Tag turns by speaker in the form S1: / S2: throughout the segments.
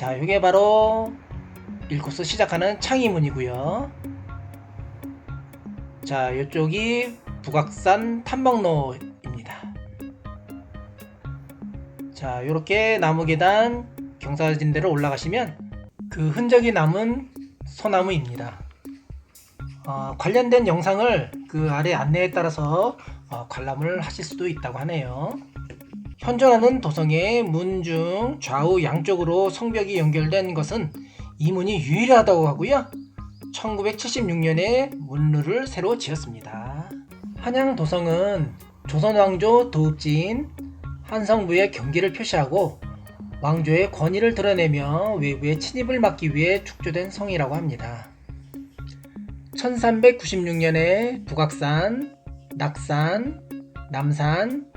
S1: 자, 이게 바로 1코스 시작하는 창의문이고요. 자, 이쪽이 북악산 탐방로입니다. 자, 이렇게 나무 계단 경사진대로 올라가시면 그 흔적이 남은 소나무입니다. 어, 관련된 영상을 그 아래 안내에 따라서 어, 관람을 하실 수도 있다고 하네요. 현존하는 도성의 문 중 좌우 양쪽으로 성벽이 연결된 것은 이 문이 유일하다고 하고요. 1976년에 문루를 새로 지었습니다. 한양 도성은 조선 왕조 도읍지인 한성부의 경기를 표시하고 왕조의 권위를 드러내며 외부의 침입을 막기 위해 축조된 성이라고 합니다. 1396년에 북악산, 낙산, 남산,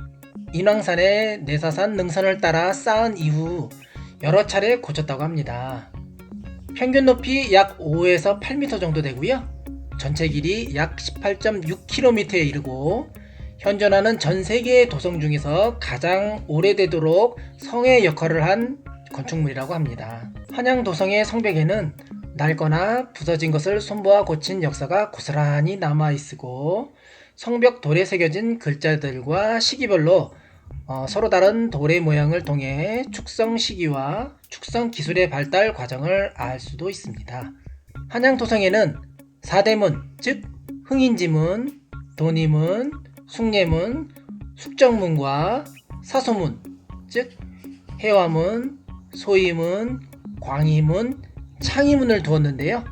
S1: 인왕산의 내사산 능선을 따라 쌓은 이후 여러 차례 고쳤다고 합니다. 평균 높이 약 5에서 8m 정도 되고요. 전체 길이 약 18.6km에 이르고 현존하는 전 세계의 도성 중에서 가장 오래되도록 성의 역할을 한 건축물이라고 합니다. 한양 도성의 성벽에는 낡거나 부서진 것을 손보아 고친 역사가 고스란히 남아 있고 성벽 돌에 새겨진 글자들과 시기별로 어, 서로 다른 돌의 모양을 통해 축성 시기와 축성 기술의 발달 과정을 알 수도 있습니다. 한양 도성에는 사대문, 즉 흥인지문, 도니문, 숭례문, 숙정문과 사소문, 즉 해화문, 소이문, 광희문, 창희문을 두었는데요.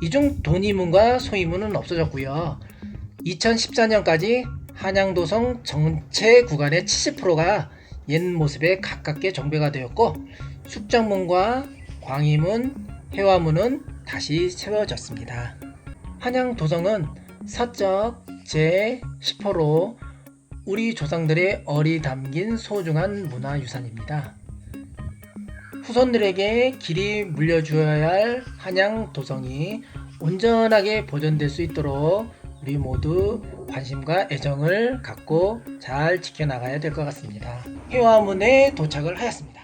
S1: 이중 도니문과 소이문은 없어졌고요. 2014년까지 한양도성 전체 구간의 70%가 옛 모습에 가깝게 정비가 되었고 숙정문과 광희문, 해화문은 다시 세워졌습니다. 한양도성은 사적 제10호로 우리 조상들의 얼이 담긴 소중한 문화유산입니다. 후손들에게 길이 물려주어야 할 한양 도성이 온전하게 보존될 수 있도록 우리 모두 관심과 애정을 갖고 잘 지켜나가야 될 것 같습니다. 회화문에 도착을 하였습니다.